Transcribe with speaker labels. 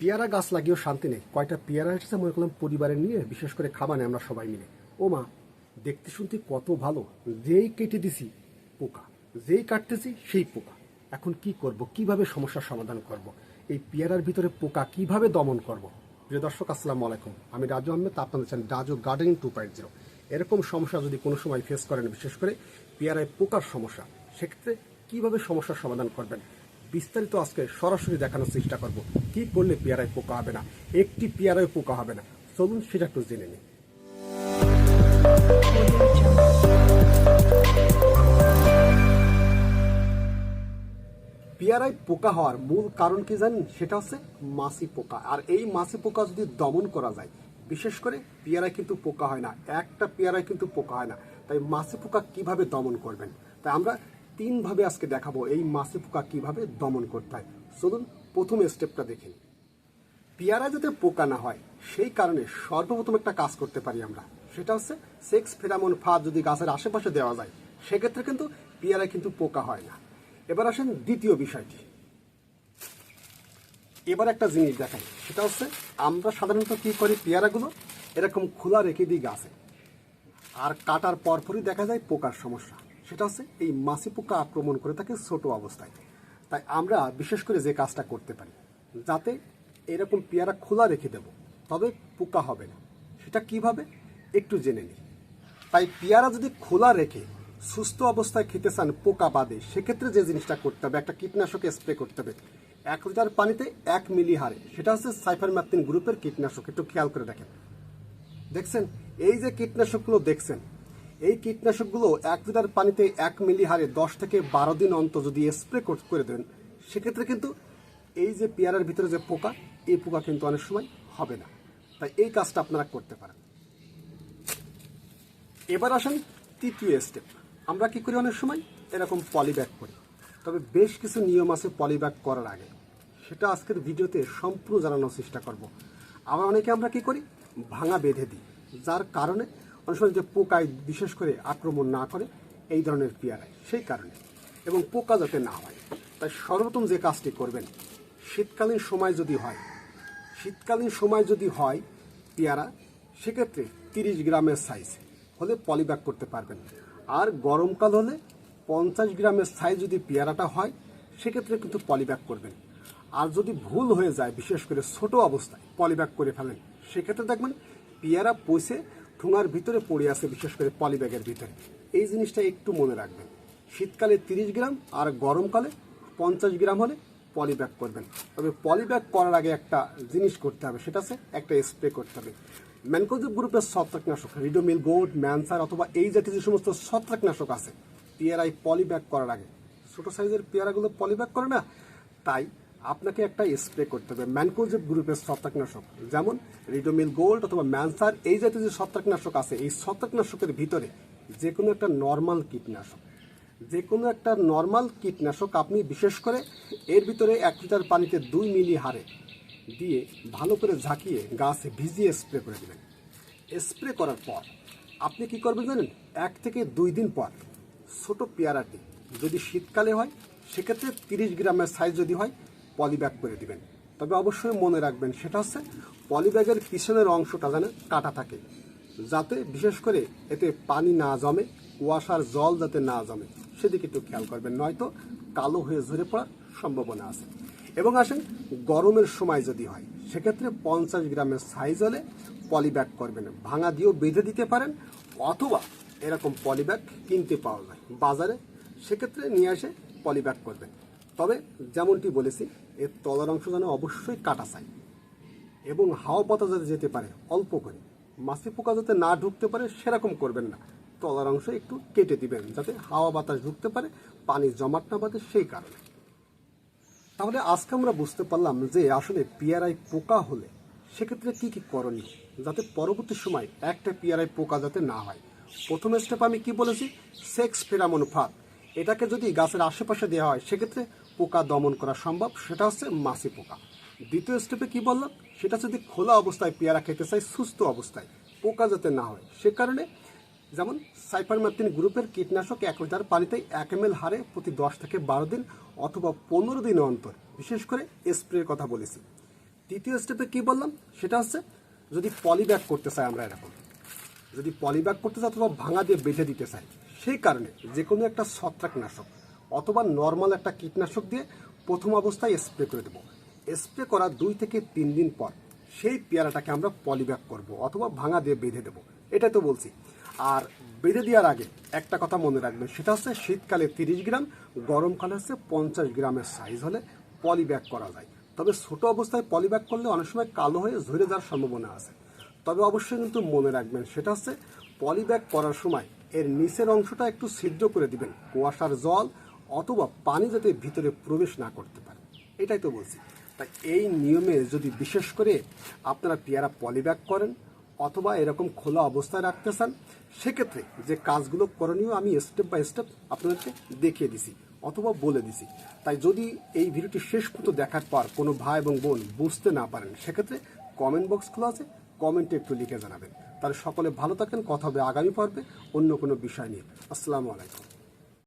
Speaker 1: পেয়ারা গাছ লাগিয়েও শান্তি নেই। কয়টা পেয়ারা এসেছে মনে করলাম পরিবারে নিয়ে, বিশেষ করে খাবানে আমরা সবাই মিলে। ও মা, দেখতে শুনতে কত ভালো। যেই কেটে দিছি, পোকা। যেই কাটতেছি, সেই পোকা। এখন কি করব? কীভাবে সমস্যার সমাধান করব? এই পেয়ারার ভিতরে পোকা কীভাবে দমন করব? প্রিয় দর্শক, আসসালামু আলাইকুম। আমি রাজু আহমেদ, আপনাদের চান Raju gardening two point zero. এরকম সমস্যা যদি কোনো সময় ফেস করেন, বিশেষ করে পেয়ারায় পোকার সমস্যা, সেক্ষেত্রে কীভাবে সমস্যার সমাধান করবেন? বিস্তারিত আজকে সরাসরি দেখানোর চেষ্টা করব। কি করলে পেয়ারায় পোকা হবে না? একটি পেয়ারায় পোকা হবে না। চলুন সেটা একটু জেনে নিই। পেয়ারায় পোকা হওয়ার মূল কারণ কি জানেন? সেটা হচ্ছে মাছি পোকা। আর এই মাছি পোকা যদি দমন করা যায়, বিশেষ করে পেয়ারায় কিন্তু পোকা হয় না, একটা পেয়ারায় কিন্তু পোকা হয় না, তাই মাছি পোকা কীভাবে দমন করবেন? তাই আমরা তিনভাবে আজকে দেখাবো এই মাছি পোকা কীভাবে দমন করতে হয়। চলুন প্রথম স্টেপটা দেখে। পেয়ারা যাতে পোকা না হয়, সেই কারণে সর্বপ্রথম একটা কাজ করতে পারি আমরা। সেটা হচ্ছে সেক্স ফেরামন ফাঁদ যদি গাছের আশেপাশে দেওয়া যায়, সেক্ষেত্রে কিন্তু পেয়ারায় কিন্তু পোকা হয় না। এবার আসেন দ্বিতীয় বিষয়টি। এবার একটা জিনিস দেখাই, সেটা হচ্ছে আমরা সাধারণত কি করি পেয়ারাগুলো? এরকম খোলা রেখে দিই গাছে। আর কাটার পরপরই দেখা যায় পোকার সমস্যা। সেটা হচ্ছে এই মাছি পোকা আক্রমণ করে থাকে ছোট অবস্থায়। তাই আমরা বিশেষ করে যে কাজটা করতে পারি, যাতে এরকম পেয়ারা খোলা রেখে দেব, তবে পোকা হবে না। সেটা কীভাবে? একটু জেনে নিই। তাই পেয়ারা যদি খোলা রেখে সুস্থ অবস্থায় খেতে চান পোকা বাদে, সেক্ষেত্রে যে জিনিসটা করতে হবে, একটা কীটনাশক স্প্রে করতে হবে। এক লিটার পানিতে এক মিলি হারে সেটা হচ্ছে সাইফারম্যাথিন গ্রুপের কীটনাশক, একটু খেয়াল করে দেখেন। দেখছেন? এই যে কীটনাশকগুলো দেখছেন এই কীটনাশকগুলো এক লিটার পানিতে এক মিলি হারে দশ থেকে বারো দিন অন্তর যদি স্প্রে করে দেন, সেক্ষেত্রে কিন্তু এই যে পেয়ারার ভিতরে যে পোকা, এই পোকা কিন্তু অনেক সময় হবে না। তাই এই কাজটা আপনারা করতে পারেন। এবার আসেন তৃতীয় স্টেপ আমরা কি করি অনেক সময়? এরকম পলিব্যাগ করি। তবে বেশ কিছু নিয়ম আছে পলিব্যাগ করার আগে। সেটা আজকের ভিডিওতে সম্পূর্ণ জানানোর চেষ্টা করব। আবার অনেকে আমরা কি করি? ভাঙা বেঁধে দিই। যার কারণে অনেক যে পোকায় বিশেষ করে আক্রমণ না করে এই ধরনের পেয়ারায়, সেই কারণে। এবং পোকা যাতে না হয়, তাই সর্বপ্রথম যে কাজটি করবেন, শীতকালীন সময় যদি হয়, শীতকালীন সময় যদি হয় পেয়ারা, সেক্ষেত্রে তিরিশ গ্রামের সাইজ হলে পলিব্যাগ করতে পারবেন। আর গরমকাল হলে পঞ্চাশ গ্রামের সাইজ যদি পেয়ারাটা হয়, সেক্ষেত্রে কিন্তু পলিব্যাগ করবেন। আর যদি ভুল হয়ে যায়, বিশেষ করে ছোট অবস্থায় পলিব্যাগ করে ফেলেন, সেক্ষেত্রে দেখবেন পেয়ারা পয়সে ঠুঙার ভিতরে পড়ে আছে, বিশেষ করে পলিব্যাগের ভিতরে। এই জিনিসটা একটু মনে রাখবেন। শীতকালে তিরিশ গ্রাম আর গরমকালে পঞ্চাশ গ্রাম হলে পলিব্যাগ করবেন। তবে পলিব্যাগ করার আগে একটা জিনিস করতে হবে, সেটা হচ্ছে একটা স্প্রে করতে হবে। ম্যানকোজিভ গ্রুপের ছত্রাকনাশক, রিডোমিল গোল্ড ম্যানসার অথবা এই জাতীয় যে সমস্ত ছত্রাকনাশক আছে পেয়ারাই পলিব্যাগ করার আগে। ছোটো সাইজের পেয়ারাগুলো পলিব্যাগ করে না, তাই আপনাকে একটা স্প্রে করতে হবে। ম্যানকোজিভ গ্রুপের ছত্রাকনাশক। যেমন রিডোমিল গোল্ড অথবা ম্যানসার, এই জাতীয় যে ছত্রাকনাশক আছে, এই ছত্রাকনাশকের ভিতরে যে কোনো একটা নর্মাল কীটনাশক। যে কোনো একটা নর্মাল কীটনাশক আপনি বিশেষ করে এর ভিতরে এক লিটার পানিতে দুই মিলি হারে দিয়ে ভালো করে ঝাঁকিয়ে গাছে ভিজিয়ে স্প্রে করে দেবেন। স্প্রে করার পর আপনি কি করবেন জানেন? এক থেকে দুই দিন পর ছোট পেয়ারাটি যদি শীতকালে হয়, সেক্ষেত্রে তিরিশ গ্রামের সাইজ যদি হয় পলিব্যাগ করে দিবেন। তবে অবশ্যই মনে রাখবেন, সেটা হচ্ছে পলিব্যাগের পিছনের অংশটা যেন কাটা থাকে, যাতে বিশেষ করে এতে পানি না জমে, কুয়াশার জল যাতে না জমে। সেদিকে একটু খেয়াল করবেন, নয়তো কালো হয়ে ঝরে পড়ার সম্ভাবনা আছে। এবং আসেন, গরমের সময় যদি হয়, সেক্ষেত্রে পঞ্চাশ গ্রামের সাইজ হলে পলিব্যাগ করবেন। ভাঙা দিয়েও বেঁধে দিতে পারেন, অথবা এরকম পলিব্যাগ কিনতে পাওয়া যায়। বাজারে সেক্ষেত্রে নিয়ে এসে পলিব্যাগ করবেন। তবে যেমনটি বলেছি এর তলার অংশ যেন অবশ্যই কাটা চাই। এবং হাওয়া বাতাস যাতে যেতে পারে, অল্প করে। মাছি পোকা যাতে না ঢুকতে পারে, সেরকম করবেন না। তলার অংশ একটু কেটে দিবেন, যাতে হাওয়া বাতাস ঢুকতে পারে, পানি জমাট না বাঁধে সেই কারণে। তাহলে আজকে আমরা বুঝতে পারলাম যে আসলে পেয়ারায় পোকা হলে সেক্ষেত্রে কি কি করণীয়, যাতে পরবর্তী সময় একটা পেয়ারায় পোকা যাতে না হয়। প্রথম স্টেপ আমি কি বলেছি? সেক্স ফেরামন ফাঁদ। এটাকে যদি গাছের আশেপাশে দেওয়া হয়, সেক্ষেত্রে পোকা দমন করা সম্ভব, সেটা হচ্ছে মাছি পোকা। দ্বিতীয় স্টেপে কি বললাম? সেটা যদি খোলা অবস্থায় পেয়ারা খেতে চাই সুস্থ অবস্থায় পোকা যাতে না হয়, সে কারণে যেমন সাইপারমার্টিন গ্রুপের কীটনাশক এক লিটার পানিতে এক এম হারে প্রতি দশ থেকে বারো দিন অথবা পনেরো দিন অন্তর, বিশেষ করে স্প্রের কথা বলেছি। তৃতীয় স্টেপে কি বললাম? সেটা হচ্ছে যদি পলিব্যাগ করতে চাই আমরা এরকম। যদি পলিব্যাগ করতে চাই অথবা ভাঙা দিয়ে বেঁধে দিতে চাই সেই কারণে যে কোনো একটা ছত্রাকনাশক অথবা নর্মাল একটা কীটনাশক দিয়ে প্রথম অবস্থায় স্প্রে করে দেবো। স্প্রে করার দুই থেকে তিন দিন পর সেই পেয়ারাটাকে আমরা পলিব্যাক করব অথবা ভাঙা দিয়ে বেঁধে দেবো। এটাই তো বলছি। আর বেঁধে দেওয়ার আগে একটা কথা মনে রাখবেন, সেটা হচ্ছে শীতকালে তিরিশ গ্রাম, গরমকালে হচ্ছে পঞ্চাশ গ্রামের সাইজ হলে পলিব্যাক করা যায়। তবে ছোট অবস্থায় পলিব্যাক করলে অনেক সময় কালো হয়ে ঝরে যাওয়ার সম্ভাবনা আছে। তবে অবশ্যই কিন্তু মনে রাখবেন, সেটা হচ্ছে পলিব্যাক করার সময় এর নিচের অংশটা একটু ছিদ্র করে দিবেন। কুয়াশার জল অথবা পানি যাতে ভিতরে প্রবেশ না করতে পারে। এটাই তো বলছি। তাই এই নিয়মে যদি বিশেষ করে আপনারা পেয়ারা পলিব্যাগ করেন অথবা এরকম খোলা অবস্থায় রাখতে চান, সেক্ষেত্রে যে কাজগুলো করণীয় আমি স্টেপ বাই স্টেপ আপনাদেরকে দেখিয়ে দিছি অথবা বলে দিছি। তাই যদি এই ভিডিওটি শেষ পর্যন্ত দেখার পর কোনো ভাই এবং বোন বুঝতে না পারেন, সেক্ষেত্রে কমেন্ট বক্স খোলা আছে কমেন্টে একটু লিখে জানাবেন। তাহলে সকলে ভালো থাকেন, কথা হবে আগামী পর্বে অন্য কোনো বিষয় নিয়ে। আসসালামু আলাইকুম।